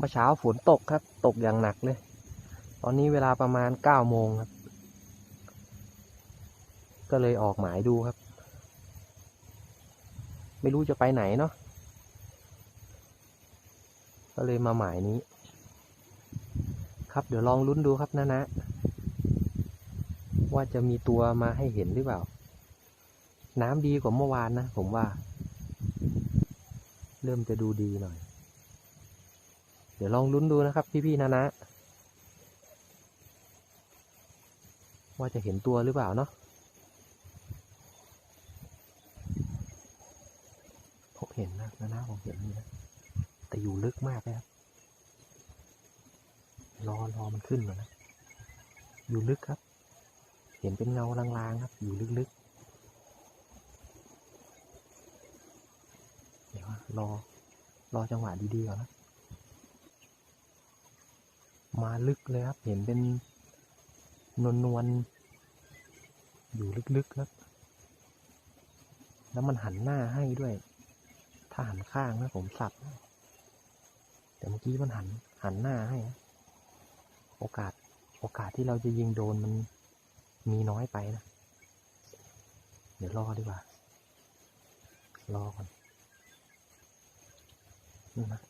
มื่อเช้าฝนตกครับ ตกอย่างหนักเลย ตอนนี้เวลาประมาณเก้าโมงครับ ก็เลยออกหมายดูครับ ไม่รู้จะไปไหนเนาะก็เลยมาหมายนี้ ครับเดี๋ยวลองลุ้นดูครับนะนะ ว่าจะมีตัวมาให้เห็นหรือเปล่า น้ำดีกว่าเมื่อวานนะ ผมว่า เริ่มจะดูดีหน่อย เดี๋ยวลองลุ้นดูนะครับพี่ๆนะนะ ว่าจะเห็นตัวหรือเปล่าเนาะผมเห็นนะนะนะผมเห็นอยู่นะแต่อยู่ลึกมากเลยครับรอรอมันขึ้นก่อนนะ อยู่ลึกครับ เห็นเป็นเงาลางๆครับ อยู่ลึกๆ เดี๋ยวรอ รอจังหวะดีๆก่อนนะ มาลึกเลยครับ เห็นเป็นนวลนวลๆ อยู่ลึกๆครับ แล้วมันหันหน้าให้ด้วย ถ้าหันข้างนะผมสับ แต่เมื่อกี้มันหันหันหน้าให้ โอกาสโอกาสที่เราจะยิงโดนมันมีน้อยไปนะ เดี๋ยวรอดีกว่า รอก่อนนี่นะ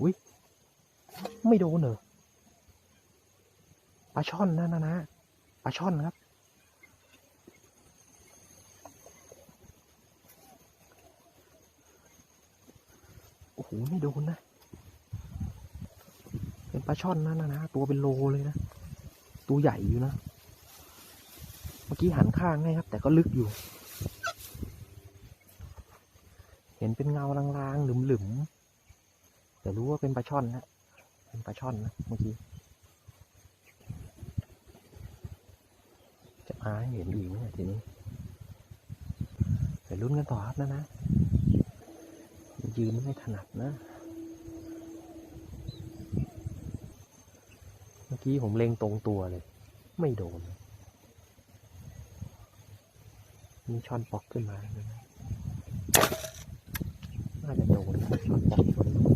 อุ้ยไม่โดนเหรอปลาช่อนนะนะนะปลาช่อนครับโอ้โหไม่โดนนะ เป็นปลาช่อนนะนะนะตัวเป็นโลเลยนะ ตัวใหญ่อยู่นะ เมื่อกี้หันข้างให้ครับ แต่ก็ลึกอยู่ เห็นเป็นเงาลางๆหลึมๆ แต่รู้ว่าเป็นปลาช่อนนะเป็นปลาช่อนนะเมื่อกี้จะมาให้เห็นอีกไหมทีนี้ไปลุ้นกันต่อครับนะนะ ยืนไม่ถนัดนะเมื่อกี้ผมเล็งตรงตัวเลย ไม่โดนมีช่อนปอกขึ้นมาเลยนะน่าจะโดนช่อนปอกตัวนี้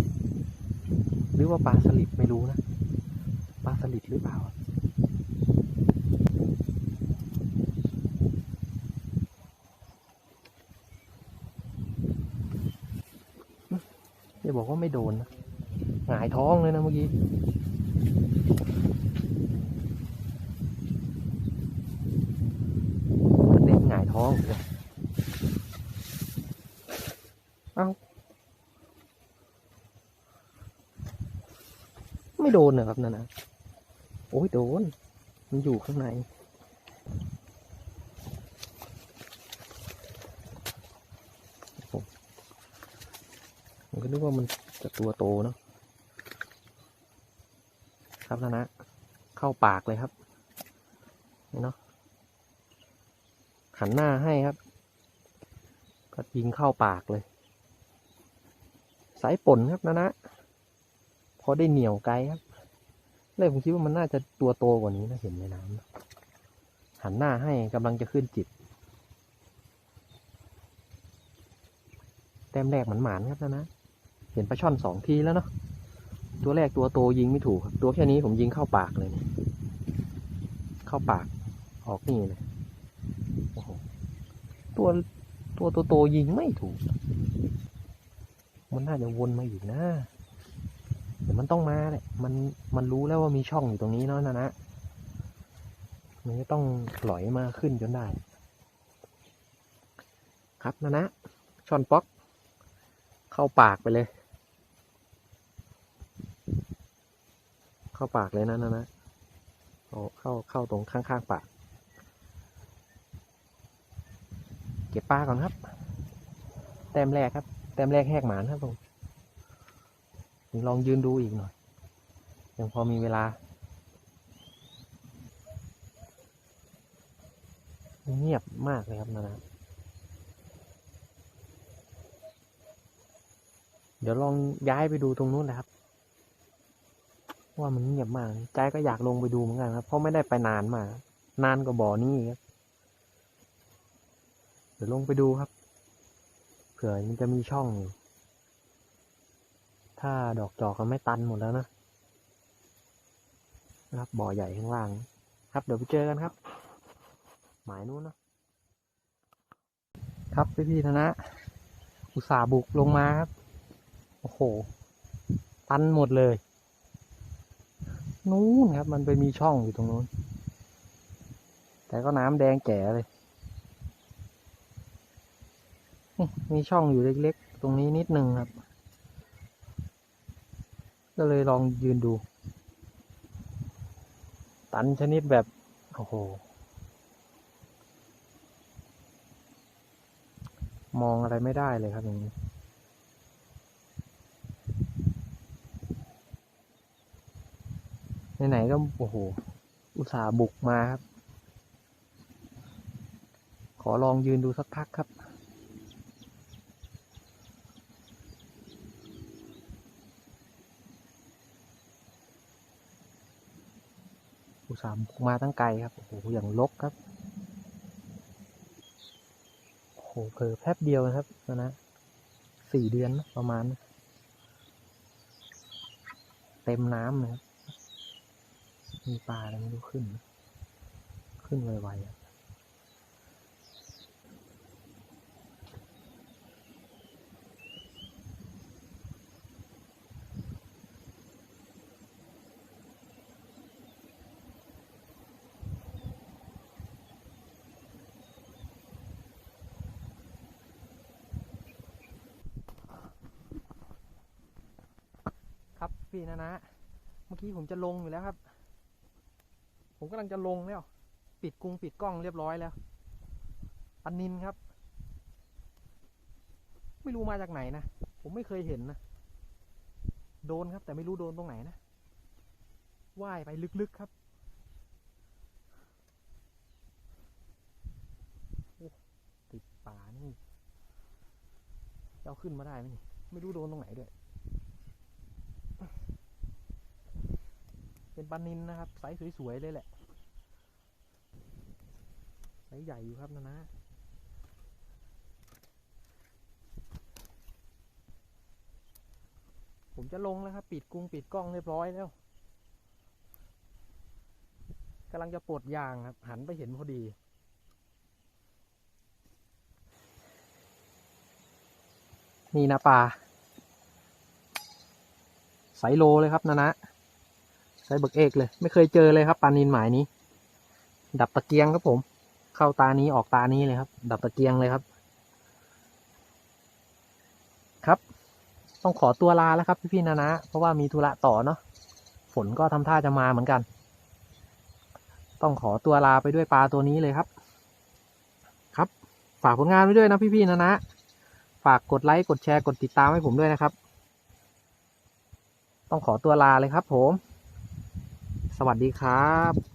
รือว่าปลาสลิดไม่รู้นะปลาสลิดหรือเปล่าอย่าบอกว่าไม่โดนนะหงายท้องเลยนะเมื่อกี้นเด้งหงายท้องเลยเอ้า ไม่โดนนะครับนั่นนะโอ้ยโดน มันอยู่ข้างใน ผมก็นึกว่ามันจะตัวโตเนาะครับนะนะ เข้าปากเลยครับเนาะหันหน้าให้ครับ ก็ยิงเข้าปากเลย สายป่นครับนะนะ พอได้เหนียวไกลครับเลยผมคิดว่ามันน่าจะตัวโตกว่านี้นะเห็นในน้ำหันหน้าให้กำลังจะขึ้นจิต แต้มแรกหมันหมานๆครับนะนะ เห็นปลาช่อนสองทีแล้วเนาะ ตัวแรกตัวโตยิงไม่ถูกครับ ตัวแค่นี้ผมยิงเข้าปากเลยเนี่ยเข้าปาก ออกนี่เลยโอ้โห ตัวตัวโตโตๆยิงไม่ถูก มันน่าจะวนมาอีกนะ ดี๋ยวมันต้องมาแหละมันมันรู้แล้วว่ามีช่องอยู่ตรงนี้เนาะนะนะมันจะต้องหลอยมาขึ้นจนได้ ครับนะนะช่อนป๊อก เข้าปากไปเลย เข้าปากเลยนะนะนะเอาเข้าเข้าตรงข้างๆปาก เก็บปลาก่อนครับ แต้มแรกครับ แต้มแรกแหกหมานครับผม ลองยืนดูอีกหน่อย ยังพอมีเวลาเงียบมากเลยครับนะนะเดี๋ยวลองย้ายไปดูตรงนู้นนะครับ ว่ามันเงียบมาก ใจก็อยากลงไปดูเหมือนกันครับ เพราะไม่ได้ไปนานมาก นานกว่าบ่อนี้ครับ เดี๋ยวลงไปดูครับ เผื่อมันจะมีช่องอยู่ ถ้าดอกจอกก็ไม่ตันหมดแล้วนะ ครับบ่อใหญ่ข้างล่าง ครับเดี๋ยวไปเจอกันครับ หมายนู้นนะครับพี่พี่ธนะ อุตส่าห์บุกลงมาครับ โอ้โห ตันหมดเลย นู้นครับ มันไปมีช่องอยู่ตรงนู้น แต่ก็น้ำแดงแก่เลยมีช่องอยู่เล็กๆ ตรงนี้นิดนึงครับ ก็เลยลองยืนดู ตันชนิดแบบ โอ้โห มองอะไรไม่ได้เลยครับอย่างนี้ไหนๆก็โอ้โห อุตส่าห์บุกมาครับ ขอลองยืนดูสักพักครับ อุสามมาตั้งไกลครับ โอ้โห อย่างลกครับ โอ้โห เผลอแป๊บเดียวนะครับนะนะสี่เดือนประมาณนะเต็มน้ำเลยครับ มีปลาอะไรไม่รู้ขึ้น ขึ้นไวๆครับ พี่นะนะ เมื่อกี้ผมจะลงอยู่แล้วครับ ผมกำลังจะลงแล้ว ปิดกรุงปิดกล้องเรียบร้อยแล้วปันนินครับ ไม่รู้มาจากไหนนะ ผมไม่เคยเห็นนะ โดนครับ แต่ไม่รู้โดนตรงไหนนะ ว่ายไปลึกๆครับติดป่านี่เอาขึ้นมาได้ไหมนี่ ไม่รู้โดนตรงไหนด้วย เป็นปลานินนะครับไซส์สวยๆเลยแหละไซส์ใหญ่อยู่ครับนะนะผมจะลงแล้วครับ ปิดกรุงปิดกล้องเรียบร้อยแล้วกำลังจะปลดยางครับ หันไปเห็นพอดีนี่นะปลาไซส์โลเลยครับนะนะ ใช้เบิกเอกเลย ไม่เคยเจอเลยครับปลานินหมายนี้ ดับตะเกียงครับผม เข้าตานี้ออกตานี้เลยครับ ดับตะเกียงเลยครับ ครับ ต้องขอตัวลาแล้วครับพี่พี่ๆนะนะเพราะว่ามีธุระต่อเนาะฝนก็ทำท่าจะมาเหมือนกัน ต้องขอตัวลาไปด้วยปลาตัวนี้เลยครับ ครับ ฝากผลงานไว้ด้วยนะพี่พี่ๆนะนะ ฝากกดไลค์กดแชร์กดติดตามให้ผมด้วยนะครับ ต้องขอตัวลาเลยครับผม วัสดีครับ